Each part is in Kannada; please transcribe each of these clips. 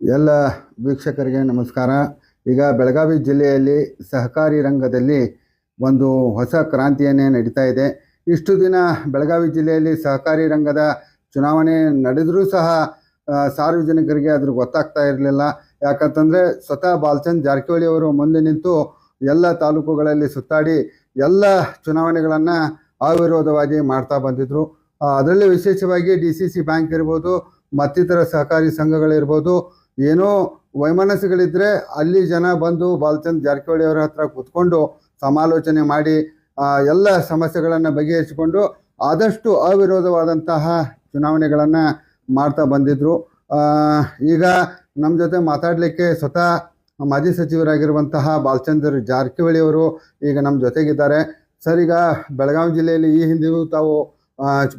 ಎಲ್ಲ ವೀಕ್ಷಕರಿಗೆ ನಮಸ್ಕಾರ. ಈಗ ಬೆಳಗಾವಿ ಜಿಲ್ಲೆಯಲ್ಲಿ ಸಹಕಾರಿ ರಂಗದಲ್ಲಿ ಒಂದು ಹೊಸ ಕ್ರಾಂತಿಯನ್ನೇ ನಡೀತಾ ಇದೆ. ಇಷ್ಟು ದಿನ ಬೆಳಗಾವಿ ಜಿಲ್ಲೆಯಲ್ಲಿ ಸಹಕಾರಿ ರಂಗದ ಚುನಾವಣೆ ನಡೆದರೂ ಸಹ ಸಾರ್ವಜನಿಕರಿಗೆ ಅದ್ರ ಗೊತ್ತಾಗ್ತಾ ಇರಲಿಲ್ಲ. ಯಾಕಂತಂದರೆ ಸ್ವತಃ ಬಾಲ್ಚಂದ್ ಜಾರಕಿಹೊಳಿ ಅವರು ಮುಂದೆ ನಿಂತು ಎಲ್ಲ ತಾಲೂಕುಗಳಲ್ಲಿ ಸುತ್ತಾಡಿ ಎಲ್ಲ ಚುನಾವಣೆಗಳನ್ನು ಅವಿರೋಧವಾಗಿ ಮಾಡ್ತಾ ಬಂದಿದ್ದರು ಅದರಲ್ಲಿ ವಿಶೇಷವಾಗಿ ಡಿ ಸಿ ಸಿ ಬ್ಯಾಂಕ್ ಇರ್ಬೋದು, ಮತ್ತಿತರ ಸಹಕಾರಿ ಸಂಘಗಳಿರ್ಬೋದು ಏನೋ ವೈಮನಸ್ಸುಗಳಿದ್ರೆ ಅಲ್ಲಿ ಜನ ಬಂದು ಬಾಲಚಂದ್ ಜಾರಕಿಹೊಳಿ ಅವರ ಹತ್ರ ಕೂತ್ಕೊಂಡು ಸಮಾಲೋಚನೆ ಮಾಡಿ ಎಲ್ಲ ಸಮಸ್ಯೆಗಳನ್ನು ಬಗೆಹರಿಸಿಕೊಂಡು ಆದಷ್ಟು ಅವಿರೋಧವಾದಂತಹ ಚುನಾವಣೆಗಳನ್ನು ಮಾಡ್ತಾ ಬಂದಿದ್ರು. ಈಗ ನಮ್ಮ ಜೊತೆ ಮಾತಾಡಲಿಕ್ಕೆ ಸ್ವತಃ ಮಾಜಿ ಸಚಿವರಾಗಿರುವಂತಹ ಬಾಲಚಂದ್ರ ಜಾರಕಿಹೊಳಿ ಅವರು ಈಗ ನಮ್ಮ ಜೊತೆಗಿದ್ದಾರೆ. ಸರ್, ಈಗ ಬೆಳಗಾವಿ ಜಿಲ್ಲೆಯಲ್ಲಿ ಈ ಹಿಂದೆಯೂ ತಾವು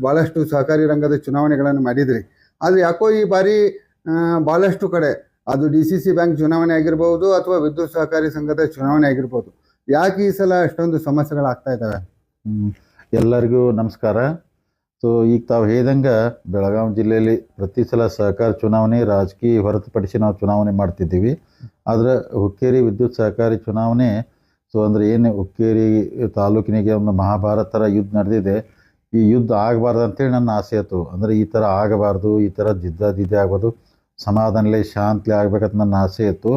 ಭಾಳಷ್ಟು ಸಹಕಾರಿ ರಂಗದ ಚುನಾವಣೆಗಳನ್ನು ಮಾಡಿದ್ರಿ. ಆದರೆ ಯಾಕೋ ಈ ಬಾರಿ ಭಾಳಷ್ಟು ಕಡೆ. ಅದು ಡಿ ಸಿ ಸಿ ಬ್ಯಾಂಕ್ ಚುನಾವಣೆ ಆಗಿರ್ಬೋದು ಅಥವಾ ವಿದ್ಯುತ್ ಸಹಕಾರಿ ಸಂಘದ ಚುನಾವಣೆ ಆಗಿರ್ಬೋದು. ಯಾಕೆ ಈ ಸಲ ಅಷ್ಟೊಂದು ಸಮಸ್ಯೆಗಳಾಗ್ತಾ ಇದ್ದಾವೆ? ಹ್ಮ್. ಎಲ್ಲರಿಗೂ ನಮಸ್ಕಾರ. ಸೊ, ಈಗ ತಾವು ಹೇಳಿದಂಗೆ ಬೆಳಗಾವಿ ಜಿಲ್ಲೆಯಲ್ಲಿ ಪ್ರತಿ ಸಲ ಸಹಕಾರ ಚುನಾವಣೆ ರಾಜಕೀಯ ಹೊರತುಪಡಿಸಿ ನಾವು ಚುನಾವಣೆ ಮಾಡ್ತಿದ್ದೀವಿ. ಆದರೆ ಹುಕ್ಕೇರಿ ವಿದ್ಯುತ್ ಸಹಕಾರಿ ಚುನಾವಣೆ, ಸೊ, ಅಂದರೆ ಏನು ಹುಕ್ಕೇರಿ ತಾಲೂಕಿನಿಗೆ ಒಂದು ಮಹಾಭಾರತ ಥರ ಯುದ್ಧ ನಡೆದಿದೆ. ಈ ಯುದ್ಧ ಆಗಬಾರ್ದು ಅಂತೇಳಿ ನನ್ನ ಆಸೆ ಆಯಿತು ಅಂದರೆ ಈ ಥರ ಆಗಬಾರ್ದು, ಈ ಥರ ಜಿದ್ದಾಜಿದ್ದಿ ಆಗ್ಬೋದು. ಸಮಾಧಾನಲೆ ಶಾಂತಿ ಆಗಬೇಕಂತ ನನ್ನ ಆಸೆ ಇತ್ತು.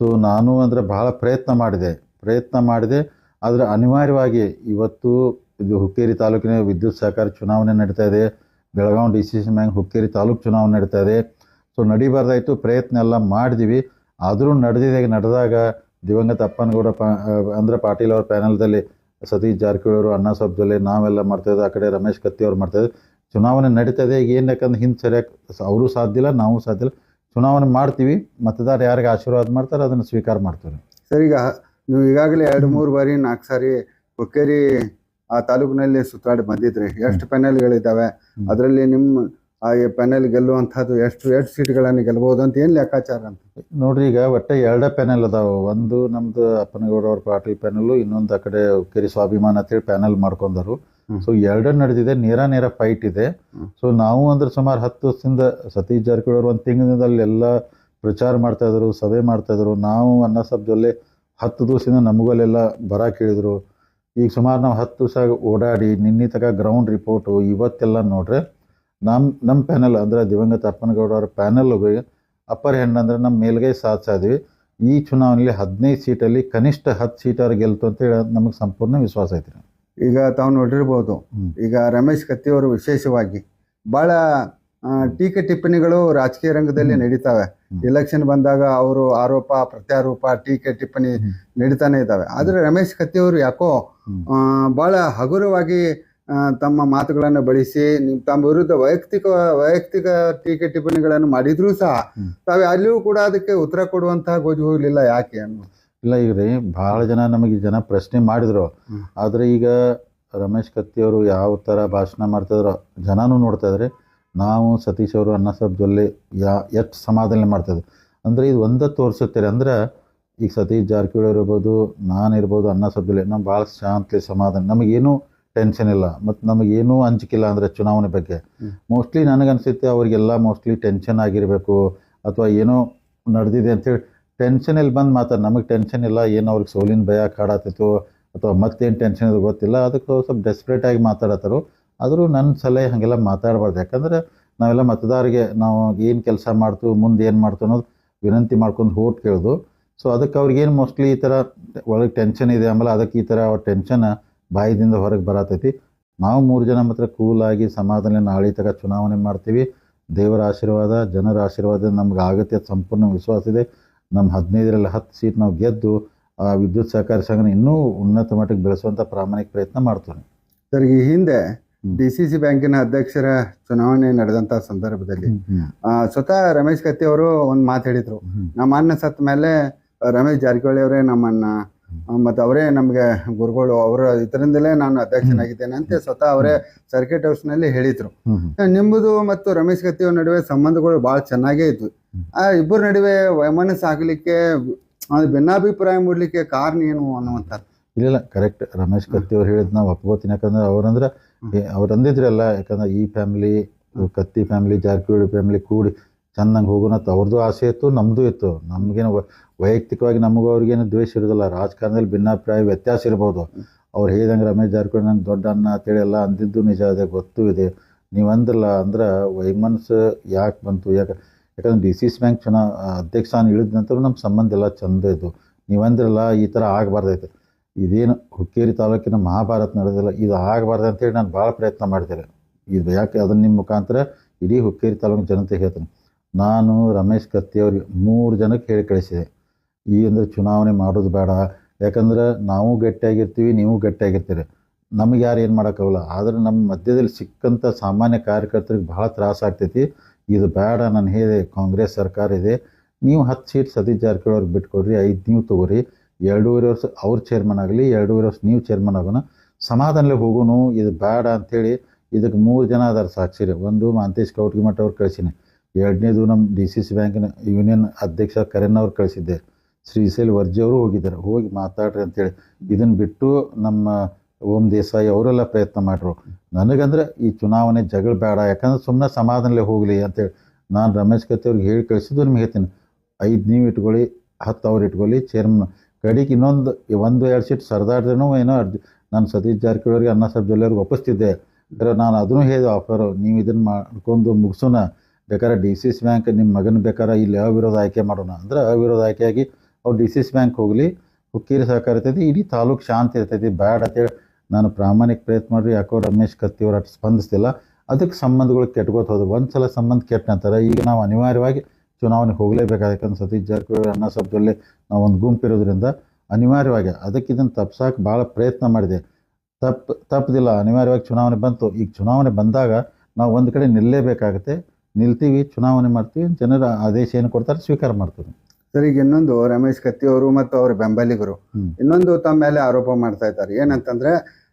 ಸೊ ನಾನು ಅಂದರೆ ಭಾಳ ಪ್ರಯತ್ನ ಮಾಡಿದೆ. ಪ್ರಯತ್ನ ಮಾಡಿದೆ. ಆದರೆ ಅನಿವಾರ್ಯವಾಗಿ ಇವತ್ತು ಇದು ಹುಕ್ಕೇರಿ ತಾಲೂಕಿನ ವಿದ್ಯುತ್ ಸಹಕಾರ ಚುನಾವಣೆ ನಡೀತಾ ಇದೆ. Belagavi D C C bank Hukkeri taluk ಚುನಾವಣೆ ನಡೀತಾ ಇದೆ. ಸೊ ನಡಿಬಾರ್ದಾಯಿತು. ಪ್ರಯತ್ನ ಎಲ್ಲ ಮಾಡಿದ್ವಿ. ಆದರೂ ನಡೆದಿದೆ ನಡೆದಾಗ ದಿವಂಗತ ಅಪ್ಪನಗೌಡ ಪ ಅಂದ್ರೆ ಪಾಟೀಲ್ ಅವ್ರ ಪ್ಯಾನಲ್ದಲ್ಲಿ ಸತೀಶ್ ಜಾರಕಿಹೊಳಿ ಅವರು, ಅಣ್ಣಾ ನಾವೆಲ್ಲ ಮಾಡ್ತಾಯಿದ್ದೆ ಆ ಕಡೆ ರಮೇಶ್ ಕತ್ತಿ ಅವ್ರು ಮಾಡ್ತಾಯಿದ್ದೆ ಚುನಾವಣೆ ನಡೀತದೆ ಈಗ ಏನು ಯಾಕಂದ್ರೆ ಹಿಂದೆ ಸರಿಯಾಗಿ ಅವರು ಸಾಧ್ಯ ಇಲ್ಲ ನಾವು ಸಾಧ್ಯ ಇಲ್ಲ. ಚುನಾವಣೆ ಮಾಡ್ತೀವಿ ಮತದಾರ ಯಾರಿಗೆ ಆಶೀರ್ವಾದ ಮಾಡ್ತಾರೆ ಅದನ್ನು ಸ್ವೀಕಾರ ಮಾಡ್ತೀವಿ ಸರ್ ಈಗ ನೀವು ಈಗಾಗಲೇ ಎರಡು ಮೂರು ಬಾರಿ ನಾಲ್ಕು ಸಾರಿ ಹುಕ್ಕೇರಿ ಆ ತಾಲೂಕಿನಲ್ಲಿ ಸುತ್ತಾಡಿ ಬಂದಿದ್ರಿ. ಎಷ್ಟು ಪ್ಯಾನೆಲ್ಗಳಿದ್ದಾವೆ. ಅದರಲ್ಲಿ ನಿಮ್ಮ ಆ ಪ್ಯಾನೆಲ್ ಗೆಲ್ಲುವಂಥದ್ದು ಎಷ್ಟು ಎಷ್ಟು ಸೀಟ್ಗಳನ್ನು ಗೆಲ್ಲಬಹುದು ಅಂತ ಏನು ಲೆಕ್ಕಾಚಾರ ಅಂತ? ನೋಡ್ರಿ ಈಗ ಒಟ್ಟೆ ಎರಡೇ ಪ್ಯಾನೆಲ್ ಅದಾವೆ. ಒಂದು ನಮ್ಮದು ಅಪ್ಪನಗೌಡ ಅವ್ರ ಪಾರ್ಟಿ ಪ್ಯಾನೆಲ್ ಇನ್ನೊಂದು ಆ ಕಡೆ ಕೆರಿ ಸ್ವಾಭಿಮಾನ ಅಂತೇಳಿ ಪ್ಯಾನೆಲ್ ಮಾಡ್ಕೊಂಡರು. ಸೊ ಎರಡರ ನಡೆದಿದೆ ನೇರ ನೇರ ಫೈಟ್ ಇದೆ. ಸೊ ನಾವು ಅಂದ್ರೆ ಸುಮಾರು ಹತ್ತು ವರ್ಷದಿಂದ ಸತೀಶ್ ಜಾರಕಿಹೊಳಿ ಒಂದು ತಿಂಗಳಿಂದ ಅಲ್ಲೆಲ್ಲ ಪ್ರಚಾರ ಮಾಡ್ತಾ ಇದ್ರು, ಸಭೆ ಮಾಡ್ತಾ ಇದ್ರು. ನಾವು ಅನ್ನ ಸಬ್ಜಲ್ಲೇ ಜೊಲ್ಲೆ ಹತ್ತು ದಿವಸದಿಂದ ನಮಗಲ್ಲೆಲ್ಲ ಬರ ಕೇಳಿದ್ರು ಈಗ ಸುಮಾರು ನಾವು ಹತ್ತು ದಿವಸ ಓಡಾಡಿ, ನಿನ್ನೆ ತಗ ಗ್ರೌಂಡ್ ರಿಪೋರ್ಟು ಇವತ್ತೆಲ್ಲ ನೋಡ್ರೆ ನಮ್ಮ ನಮ್ಮ ಪ್ಯಾನಲ್ ಅಂದ್ರೆ ದಿವಂಗತ ಅಪ್ಪನಗೌಡ ಅವ್ರ ಪ್ಯಾನಲ್ ಅಪ್ಪರ್ ಹ್ಯಾಂಡ್ ಅಂದ್ರೆ ನಮ್ಮ ಮೇಲ್ಗೈ ಸಾಧಿಸ್ತಾ ಇದ್ವಿ. ಈ ಚುನಾವಣೆಯಲ್ಲಿ ಹದಿನೈದು ಸೀಟಲ್ಲಿ ಕನಿಷ್ಠ ಹತ್ತು ಸೀಟರ್ ಗೆಲ್ತು ಅಂತೇಳಿ ನಮಗೆ ಸಂಪೂರ್ಣ ವಿಶ್ವಾಸ ಐತಿ ಈಗ ತಾವು ನೋಡಿರ್ಬೋದು. ಈಗ ರಮೇಶ್ ಕತ್ತಿಯವರು ವಿಶೇಷವಾಗಿ ಭಾಳ ಟೀಕೆ ಟಿಪ್ಪಣಿಗಳು ರಾಜಕೀಯ ರಂಗದಲ್ಲಿ. ನಡೀತಾವೆ. ಎಲೆಕ್ಷನ್ ಬಂದಾಗ ಅವರು ಆರೋಪ ಪ್ರತ್ಯಾರೋಪ ಟೀಕೆ ಟಿಪ್ಪಣಿ. ನಡೀತಾನೆ ಇದ್ದಾವೆ. ಆದರೆ ರಮೇಶ್ ಕತ್ತಿಯವರು ಯಾಕೋ ಭಾಳ ಬಹಳ ಹಗುರವಾಗಿ ತಮ್ಮ ಮಾತುಗಳನ್ನು ಬಳಸಿ ತಮ್ಮ ವಿರುದ್ಧ ವೈಯಕ್ತಿಕ ವೈಯಕ್ತಿಕ ಟೀಕೆ ಟಿಪ್ಪಣಿಗಳನ್ನು ಮಾಡಿದ್ರೂ ಸಹ ತಾವೇ ತಾವು ಅಲ್ಲಿಯೂ ಕೂಡ ಅದಕ್ಕೆ ಉತ್ತರ ಕೊಡುವಂತಹ ಗೋಜು ಹೋಗಲಿಲ್ಲ ಯಾಕೆ ಅನ್ನೋ ಇಲ್ಲ ಈಗ ರೀ ಭಾಳ ಜನ ನಮಗೆ ಜನ ಪ್ರಶ್ನೆ ಮಾಡಿದ್ರು. ಆದರೆ ಈಗ ರಮೇಶ್ ಕತ್ತಿಯವರು ಯಾವ ಥರ ಭಾಷಣ ಮಾಡ್ತಿದ್ರು ಜನನೂ ನೋಡ್ತಾ ಇದ್ದಾರೆ ನಾವು ಸತೀಶ್ ಅವರು ಅನ್ನ ಸಾಬ್ ಜೊಲ್ಲೆ ಯಾ ಎಷ್ಟು ಸಮಾಧಾನ ಮಾಡ್ತಾಯಿದ್ರು ಅಂದರೆ ಇದು ಒಂದೇ ತೋರಿಸುತ್ತೆ ಅಂದ್ರೆ ಈಗ ಸತೀಶ್ ಜಾರಕಿಹೊಳಿ ಇರ್ಬೋದು ನಾನು ಇರ್ಬೋದು ಅನ್ನ ಸಾಹೇಬ್ ಜೊಲ್ಲೆ ನಾವು ಭಾಳ ಶಾಂತಿ ಸಮಾಧಾನ. ನಮಗೇನು ಟೆನ್ಷನ್ ಇಲ್ಲ ಮತ್ತು ನಮಗೇನೂ ಅಂಜಿಕಿಲ್ಲ ಅಂದರೆ ಚುನಾವಣೆ ಬಗ್ಗೆ. ಮೋಸ್ಟ್ಲಿ ನನಗನ್ಸುತ್ತೆ ಅವರಿಗೆಲ್ಲ ಮೋಸ್ಟ್ಲಿ ಟೆನ್ಷನ್ ಆಗಿರಬೇಕು ಅಥವಾ ಏನೋ ನಡೆದಿದೆ ಅಂತೇಳಿ ಟೆನ್ಷನಲ್ಲಿ ಬಂದು ಮಾತಾಡಿ ನಮಗೆ ಟೆನ್ಷನ್ ಇಲ್ಲ, ಏನು ಅವ್ರಿಗೆ ಸೋಲಿನ ಭಯ ಕಾಡತ್ತಿತ್ತು ಅಥವಾ ಮತ್ತೇನು ಟೆನ್ಷನ್ ಇದು ಗೊತ್ತಿಲ್ಲ, ಅದಕ್ಕೆ ಸ್ವಲ್ಪ ಡೆಸ್ಪ್ರೇಟ್ ಆಗಿ ಮಾತಾಡತ್ತಾರು. ಆದರೂ ನನ್ನ ಸಲಹೆ ಹಾಗೆಲ್ಲ ಮಾತಾಡಬಾರ್ದು. ಯಾಕಂದ್ರೆ ನಾವೆಲ್ಲ ಮತದಾರರಿಗೆ ನಾವು ಏನು ಕೆಲಸ ಮಾಡ್ತು, ಮುಂದೆ ಏನು ಮಾಡ್ತು ಅನ್ನೋದು ವಿನಂತಿ ಮಾಡ್ಕೊಂಡು ಓಟ್ ಕೇಳೋದು. ಸೊ ಅದಕ್ಕೆ ಅವ್ರಿಗೇನು ಮೋಸ್ಟ್ಲಿ ಈ ಥರ ಒಳಗೆ ಟೆನ್ಷನ್ ಇದೆ, ಆಮೇಲೆ ಅದಕ್ಕೆ ಈ ಥರ ಅವ್ರ ಟೆನ್ಷನ್ ಬಾಯಿದಿಂದ ಹೊರಗೆ ಬರತೈತಿ. ನಾವು ಮೂರು ಜನ ಮಾತ್ರ ಕೂಲಾಗಿ ಸಮಾಧಾನ ನಾಳೆ ತಗ ಚುನಾವಣೆ ಮಾಡ್ತೀವಿ. ದೇವರ ಆಶೀರ್ವಾದ, ಜನರ ಆಶೀರ್ವಾದ ನಮ್ಗೆ ಆಗುತ್ತೆ ಅಂತ ಸಂಪೂರ್ಣ ವಿಶ್ವಾಸ ಇದೆ. ನಮ್ಮ ಹದಿನೈದರಲ್ಲಿ ಹತ್ತು ಸೀಟ್ ನಾವು ಗೆದ್ದು ಆ ವಿದ್ಯುತ್ ಸಹಕಾರಿ ಸಂಘನ ಇನ್ನೂ ಉನ್ನತ ಮಟ್ಟಕ್ಕೆ ಬೆಳೆಸುವಂಥ ಪ್ರಾಮಾಣಿಕ ಪ್ರಯತ್ನ ಮಾಡ್ತೀನಿ ಸರ್ ಈ ಹಿಂದೆ ಡಿ ಸಿ ಸಿ ಬ್ಯಾಂಕಿನ ಅಧ್ಯಕ್ಷರ ಚುನಾವಣೆ ನಡೆದಂತ ಸಂದರ್ಭದಲ್ಲಿ. ಸ್ವತಃ ರಮೇಶ್ ಕತ್ತಿ ಅವರು ಒಂದು ಮಾತು ಹೇಳಿದ್ರು ಹ್ಮ್. ನಮ್ಮ ಅನ್ನ ಸತ್ತ ಮೇಲೆ ರಮೇಶ್ ಜಾರಕಿಹೊಳಿ ಅವರೇ ನಮ್ಮನ್ನ ಮತ್ತೆ ಅವರೇ ನಮಗೆ ಗುರುಗಳು ಅವರ ಇದರಿಂದಲೇ ನಾನು ಅಧ್ಯಕ್ಷನಾಗಿದ್ದೇನೆ ಅಂತ ಸ್ವತಃ ಅವರೇ ಸರ್ಕಿಟ್ ಹೌಸ್ನಲ್ಲಿ ಹೇಳಿದ್ರು. ನಿಮ್ಮದು ಮತ್ತು ರಮೇಶ್ ಕತ್ತಿಯವ್ರ ನಡುವೆ ಸಂಬಂಧಗಳು ಭಾಳ ಚೆನ್ನಾಗೇ ಇತ್ತು. ಆ ಇಬ್ಬರ ನಡುವೆ ವೈಮನಸ್ಸು ಆಗಲಿಕ್ಕೆ ಭಿನ್ನಾಭಿಪ್ರಾಯ ಮೂಡಲಿಕ್ಕೆ ಕಾರಣ ಏನು ಅನ್ನುವಂತ ಇಲ್ಲ ಕರೆಕ್ಟ್ ರಮೇಶ್ ಕತ್ತಿ ಅವ್ರು ಹೇಳಿದ್ ನಾವು ಒಪ್ಕೋತೀನಿ. ಯಾಕಂದ್ರೆ ಅವ್ರಂದ್ರೆ ಅವ್ರು ಅಂದಿದ್ರಲ್ಲ ಯಾಕಂದ್ರೆ ಈ family Katti family Jarkiholi family ಕೂಡಿ ಚಂದಂಗೆ ಹೋಗೋಣ ಅವ್ರದ್ದು ಆಸೆ ಇತ್ತು ನಮ್ಮದು ಇತ್ತು. ನಮಗೇನು ವೈಯಕ್ತಿಕವಾಗಿ ನಮಗೂ ಅವ್ರಿಗೇನು ದ್ವೇಷ ಇರೋದಿಲ್ಲ. ರಾಜಕಾರಣದಲ್ಲಿ ಭಿನ್ನಾಭಿಪ್ರಾಯ, ವ್ಯತ್ಯಾಸ ಇರ್ಬೋದು. ಅವ್ರು ಹೇಳಿದಂಗೆ ರಮೇಶ್ ಜಾರಕಿಹೊಳಿ ನಂಗೆ ದೊಡ್ಡ ಅನ್ನ ಅಂತೇಳಿ ಎಲ್ಲ ಅಂದಿದ್ದು ನಿಜ, ಅದೇ ಗೊತ್ತೂ ಇದೆ. ನೀವು ಅಂದ್ರಲ್ಲ, ಅಂದ್ರೆ ವೈಮನ್ಸ್ ಯಾಕೆ ಬಂತು? ಯಾಕೆ, ಯಾಕಂದ್ರೆ ಡಿ ಸಿ ಸಿ ಬ್ಯಾಂಕ್ ಚುನಾ, ಅಧ್ಯಕ್ಷ ಇಳಿದ ನಂತರ ನಮ್ಮ ಸಂಬಂಧ ಎಲ್ಲ ಚಂದ ಇದ್ದು ನೀವು ಅಂದ್ರಲ್ಲ, ಈ ಥರ ಆಗಬಾರ್ದೈತೆ. ಇದೇನು ಹುಕ್ಕೇರಿ ತಾಲೂಕಿನ ಮಹಾಭಾರತ ನಡೆದಿಲ್ಲ, ಇದು ಆಗಬಾರ್ದು ಅಂತೇಳಿ ನಾನು ಭಾಳ ಪ್ರಯತ್ನ ಮಾಡ್ತೇನೆ. ಇದು ಯಾಕೆ, ಅದನ್ನ ನಿಮ್ಮ ಮುಖಾಂತರ ಇಡೀ ಹುಕ್ಕೇರಿ ತಾಲೂಕಿನ ಜನತೆ ಹೇಳ್ತೀನಿ. ನಾನು ರಮೇಶ್ ಕತ್ತಿ ಅವ್ರಿಗೆ ಮೂರು ಜನಕ್ಕೆ ಹೇಳಿ ಕಳಿಸಿದೆ. ಈ ಅಂದರೆ ಚುನಾವಣೆ ಮಾಡೋದು ಬೇಡ. ಯಾಕಂದ್ರೆ ನಾವು ಗಟ್ಟಿಯಾಗಿರ್ತೀವಿ, ನೀವು ಗಟ್ಟಿಯಾಗಿರ್ತೀರಿ. ನಮಗೆ ಯಾರು ಏನು ಮಾಡೋಕ್ಕಾಗಲ್ಲ. ಆದರೆ ನಮ್ಮ ಮಧ್ಯದಲ್ಲಿ ಸಿಕ್ಕಂಥ ಸಾಮಾನ್ಯ ಕಾರ್ಯಕರ್ತರಿಗೆ ಭಾಳ ತ್ರಾಸ ಆಗ್ತೈತಿ. ಇದು ಬೇಡ, ನಾನು ಹೇಳಿದೆ, ಕಾಂಗ್ರೆಸ್ ಸರ್ಕಾರ ಇದೆ. ನೀವು ಹತ್ತು ಸೀಟ್ ಸತೀಶ್ ಜಾರಕಿಹೊಳಿ ಅವ್ರಿಗೆ ಬಿಟ್ಕೊಡ್ರಿ, ಐದು ನೀವು ತಗೋರಿ. ಎರಡೂವರೆ ವರ್ಷ ಅವ್ರ ಚೇರ್ಮನ್ ಆಗಲಿ, ಎರಡೂವರೆ ವರ್ಷ ನೀವು ಚೇರ್ಮನ್ ಆಗೋಣ. ಸಮಾಧಾನಲ್ಲೇ ಹೋಗೋಣ ಇದು ಬೇಡ ಅಂಥೇಳಿ ಇದಕ್ಕೆ ಮೂರು ಜನ ಅದಾರ ಸಾಕ್ಷಿರಿ. ಒಂದು ಮಾಂತೇಶ್ ಕೌಟ್ಗಿಮಠ ಅವ್ರು ಕಳಿಸಿನಿ. ಎರಡನೇದು ನಮ್ಮ ಡಿ ಸಿ ಸಿ ಬ್ಯಾಂಕಿನ ಯೂನಿಯನ್ ಅಧ್ಯಕ್ಷ ಕರೆನ್ ಅವ್ರು ಕಳಿಸಿದ್ದೆ. ಶ್ರೀಶೈಲ್ ವರ್ಜಿ ಅವರು ಹೋಗಿದ್ದಾರೆ. ಹೋಗಿ ಮಾತಾಡ್ರಿ ಅಂತೇಳಿ. ಇದನ್ನು ಬಿಟ್ಟು ನಮ್ಮ ಓಂ ದೇಸಾಯಿ ಅವರೆಲ್ಲ ಪ್ರಯತ್ನ ಮಾಡ್ರು. ನನಗಂದ್ರೆ ಈ ಚುನಾವಣೆ ಜಗಳ ಬೇಡ. ಯಾಕಂದ್ರೆ ಸುಮ್ಮನೆ ಸಮಾಧಾನಲೆ ಹೋಗಲಿ ಅಂತೇಳಿ ನಾನು ರಮೇಶ್ ಕತ್ತಿ ಅವ್ರಿಗೆ ಹೇಳಿ ಕಳಿಸಿದ್ದು ನಿಮ್ಗೆ ಹೇಳ್ತೀನಿ. ಐದು ನೀವು ಇಟ್ಕೊಳ್ಳಿ, ಹತ್ತು ಅವ್ರು ಇಟ್ಕೊಳ್ಳಿ ಚೇರ್ಮನ್ ಕಡೆಗೆ ಇನ್ನೊಂದು, ಒಂದು ಎರಡು ಸೀಟ್ ಸರ್ದಾಡ್ದೇನೋ ಏನೋ ಅರ್ಜಿ. ನಾನು ಸತೀಶ್ ಜಾರಕಿಹೊಳಿ ಅವ್ರಿಗೆ ಅಣ್ಣ ಸಾಹೇಬ್ ಜೊಲ್ಲೆ ಅವ್ರಿಗೆ ಒಪ್ಪಿಸ್ತಿದ್ದೆ. ಆದರೆ ನಾನು ಅದನ್ನು ಹೇಳಿದೆ ಆಫರು ನೀವು ಇದನ್ನು ಮಾಡ್ಕೊಂಡು ಮುಗಿಸೋಣ. ಬೇಕಾದ್ರೆ ಡಿ ಸಿ ಸಿ ಬ್ಯಾಂಕ್ ನಿಮ್ಮ ಮಗನ ಬೇಕಾದ್ರೆ ಇಲ್ಲಿ ಅವಿರೋಧ ಆಯ್ಕೆ ಮಾಡೋಣ. ಅಂದ್ರೆ ಅವಿರೋಧ ಆಯ್ಕೆಯಾಗಿ ಅವ್ರು ಡಿ ಸಿ ಸಿ ಬ್ಯಾಂಕ್ ಹೋಗಲಿ, ಹುಕ್ಕೇರಿ ಸಹಕಾರ ಇರ್ತೈತಿ, ಇಡೀ ತಾಲೂಕು ಶಾಂತಿ ಇರ್ತೈತಿ, ಬ್ಯಾಡ ಅಂತೇಳಿ ನಾನು ಪ್ರಾಮಾಣಿಕ ಪ್ರಯತ್ನ ಮಾಡಿರಿ. ಯಾಕೋ ರಮೇಶ್ ಕತ್ತಿ ಅವ್ರು ಅಷ್ಟು ಸ್ಪಂದಿಸ್ತಿಲ್ಲ ಅದಕ್ಕೆ ಸಂಬಂಧಗಳು ಕೆಟ್ಕೋತ ಹೋದ್ರು ಒಂದು ಸಲ ಸಂಬಂಧ ಕೆಟ್ಟ ನಂತರ ಈಗ ನಾವು ಅನಿವಾರ್ಯವಾಗಿ ಚುನಾವಣೆಗೆ ಹೋಗಲೇಬೇಕಾದ ಸತೀಶ್ ಜಾರಕಿಹೊಳಿ ಅಣ್ಣ ಸಾಹೇಬ್ ನಾವು ಒಂದು ಗುಂಪು ಇರೋದ್ರಿಂದ ಅನಿವಾರ್ಯವಾಗಿ ಅದಕ್ಕೆ ಇದನ್ನು ತಪ್ಸೋಕೆ ಭಾಳ ಪ್ರಯತ್ನ ಮಾಡಿದೆ. ತಪ್ಪು ತಪ್ಪದಿಲ್ಲ ಅನಿವಾರ್ಯವಾಗಿ ಚುನಾವಣೆ ಬಂತು. ಈಗ ಚುನಾವಣೆ ಬಂದಾಗ ನಾವು ಒಂದು ಕಡೆ ನಿಲ್ಲಲೇಬೇಕಾಗತ್ತೆ ನಿಲ್ತೀವಿ ಚುನಾವಣೆ ಮಾಡ್ತೀವಿ ಜನರ ಆದೇಶ ಏನು ಕೊಡ್ತಾರೆ ಸ್ವೀಕಾರ ಮಾಡ್ತೀವಿ. ಸರ್ ಈಗ ಇನ್ನೊಂದು ರಮೇಶ್ ಕತ್ತಿ ಅವರು ಮತ್ತು ಅವರ ಬೆಂಬಲಿಗರು ಇನ್ನೊಂದು ತಮ್ಮ ಮೇಲೆ ಆರೋಪ ಮಾಡ್ತಾ ಇದ್ದಾರೆ. ಏನಂತಂದ್ರೆ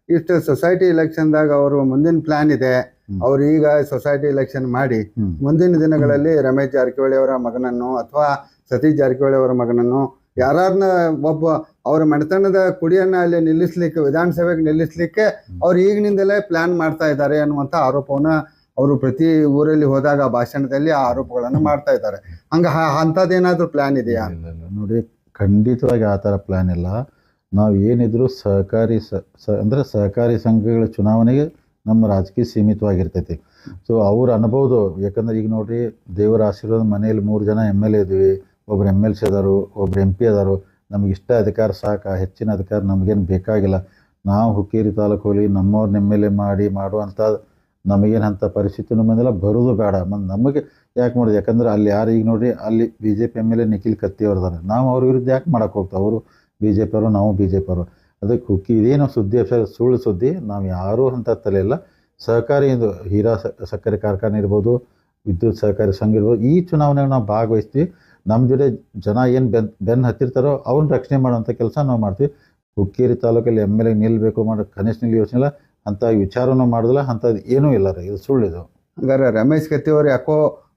ಇಷ್ಟು ಸೊಸೈಟಿ ಇಲೆಕ್ಷನ್ದಾಗ ಅವರು ಮುಂದಿನ ಪ್ಲಾನ್ ಇದೆ. ಅವರು ಅವ್ರು ಈಗ ಸೊಸೈಟಿ ಎಲೆಕ್ಷನ್ ಮಾಡಿ ಮುಂದಿನ ದಿನಗಳಲ್ಲಿ ರಮೇಶ್ ಜಾರಕಿಹೊಳಿ ಅವರ ಮಗನನ್ನು ಅಥವಾ ಸತೀಶ್ ಜಾರಕಿಹೊಳಿ ಅವರ ಮಗನನ್ನು ಯಾರನ್ನ ಒಬ್ಬ ಅವರ ಮನೆತನದ ಕುಡಿಯನ್ನ ಅಲ್ಲಿ ನಿಲ್ಲಿಸ್ಲಿಕ್ಕೆ ವಿಧಾನಸಭೆಗೆ ನಿಲ್ಲಿಸ್ಲಿಕ್ಕೆ ಅವ್ರು ಈಗಿನಿಂದಲೇ ಪ್ಲಾನ್ ಮಾಡ್ತಾ ಇದ್ದಾರೆ ಅನ್ನುವಂಥ ಆರೋಪವನ್ನ ಅವರು ಪ್ರತಿ ಊರಲ್ಲಿ ಹೋದಾಗ ಭಾಷಣದಲ್ಲಿ ಆ ಆರೋಪಗಳನ್ನು ಮಾಡ್ತಾ ಇದ್ದಾರೆ. ಹಂಗ ಅಂಥದ್ದೇನಾದರೂ ಪ್ಲ್ಯಾನ್ ಇದೆಯಾ. ನೋಡಿ, ಖಂಡಿತವಾಗಿ ಆ ಥರ ಪ್ಲ್ಯಾನ್ ಇಲ್ಲ. ನಾವು ಏನಿದ್ರು ಸಹಕಾರಿ ಸ ಅಂದರೆ ಸಹಕಾರಿ ಸಂಘಗಳ ಚುನಾವಣೆಗೆ ನಮ್ಮ ರಾಜಕೀಯ ಸೀಮಿತವಾಗಿರ್ತೈತಿ. ಸೊ ಅವ್ರು ಅನ್ಬೋದು. ಯಾಕಂದ್ರೆ ಈಗ ನೋಡ್ರಿ, ದೇವರ ಆಶೀರ್ವಾದ ಮನೆಯಲ್ಲಿ ಮೂರು ಜನ ಎಂ ಎಲ್ ಎ ಇದ್ವಿ. ಒಬ್ರು ಎಂ ಎಲ್ ಸಿ ಅದಾರು, ಒಬ್ರು ಎಂ ಪಿ ಅದಾರು. ನಮ್ಗೆ ಇಷ್ಟ ಅಧಿಕಾರ ಸಾಕ, ಹೆಚ್ಚಿನ ಅಧಿಕಾರ ನಮಗೇನು ಬೇಕಾಗಿಲ್ಲ. ನಾವು ಹುಕ್ಕೇರಿ ತಾಲೂಕು ಹೋಗಿ ನಮ್ಮವ್ರನ್ನ ಎಂ ಎಲ್ ಎ ಮಾಡಿ ಮಾಡುವಂಥ ನಮಗೇನು ಅಂಥ ಪರಿಸ್ಥಿತಿನೂ ಬಂದಿಲ್ಲ ಬರೋದು ಬೇಡ. ಮತ್ತು ನಮಗೆ ಯಾಕೆ ಮಾಡೋದು? ಯಾಕಂದ್ರೆ ಅಲ್ಲಿ ಯಾರು ಈಗ ನೋಡಿ, ಅಲ್ಲಿ B J P M L A Nikhil Katti ಅವ್ರದಾರೆ ನಾವು ಅವ್ರ ವಿರುದ್ಧ ಯಾಕೆ ಮಾಡೋಕೆ ಹೋಗ್ತಾವೆ? ಅವರು ಬಿ ಜೆ ಪಿಯವರು ನಾವು ಬಿ ಜೆ ಪಿಯವರು ಅದಕ್ಕೆ ಹುಕ್ಕಿ ಇದೇನು ಸುದ್ದಿ ಸುಳ್ಳು ಸುದ್ದಿ, ನಾವು ಯಾರೂ ಅಂತ ತಲೆ ಇಲ್ಲ. ಸಹಕಾರಿ ಇದು ಹೀರಾ ಸಕ್ಕರೆ ಕಾರ್ಖಾನೆ ಇರ್ಬೋದು, ವಿದ್ಯುತ್ ಸಹಕಾರಿ ಸಂಘ ಇರ್ಬೋದು, ಈ ಚುನಾವಣೆಗೆ ನಾವು ಭಾಗವಹಿಸ್ತೀವಿ. ನಮ್ಮ ಜೊತೆ ಜನ ಏನು ಬೆನ್ ಬೆನ್ನು ಹತ್ತಿರ್ತಾರೋ ಅವ್ರನ್ನ ರಕ್ಷಣೆ ಮಾಡುವಂಥ ಕೆಲಸ ನಾವು ಮಾಡ್ತೀವಿ. ಹುಕ್ಕೇರಿ ತಾಲೂಕಲ್ಲಿ ಎಂ ಎಲ್ ಎ ನಿಲ್ಲಬೇಕು ಮಾಡೋ, ಕನಿಷ್ಠ ಯೋಚನೆ ಇಲ್ಲ. ಅಂಥ ವಿಚಾರನೂ ಮಾಡೋದಿಲ್ಲ ಅಂಥದ್ದು ಏನೂ ಇಲ್ಲ ರೀ ಇದು ಸುಳ್ಳಿದು. ಹಂಗಾರೆ ರಮೇಶ್ ಕತ್ತಿ ಅವರು ಯಾಕೋ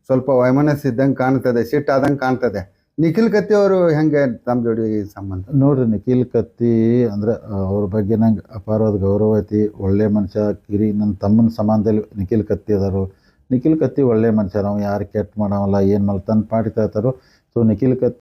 ಸ್ವಲ್ಪ ವೈಮನಸ್ ಇದ್ದಂಗೆ ಕಾಣ್ತದೆ ಸಿಟ್ ಆದಂಗೆ ಕಾಣ್ತದೆ. ನಿಖಿಲ್ ಕತ್ತಿ ಅವರು ಹೆಂಗೆ ತಮ್ಮ ಜೋಡಿ ಸಂಬಂಧ? ನೋಡ್ರಿ ನಿಖಿಲ್ ಕತ್ತಿ ಅಂದ್ರೆ ಅವ್ರ ಬಗ್ಗೆ ನಂಗೆ ಅಪಾರವಾದ ಗೌರವ ಐತಿ. ಒಳ್ಳೆ ಮನುಷ್ಯ ಕಿರಿ ನನ್ನ ತಮ್ಮನ ಸಮಾನದಲ್ಲಿ ನಿಖಿಲ್ ಕತ್ತಿ ಅದಾರು. ನಿಖಿಲ್ ಕತ್ತಿ ಒಳ್ಳೆ ಮನುಷ್ಯ ನಾವು ಯಾರು ಕೆಟ್ಟ ಮಾಡವಲ್ಲ ಏನು ಮಾಡಲ್ಲ ತನ್ನ ಪಾಟಿ ತರ್ತಾರೋ ಸೊ ನಿಖಿಲ್ ಕತ್ತಿ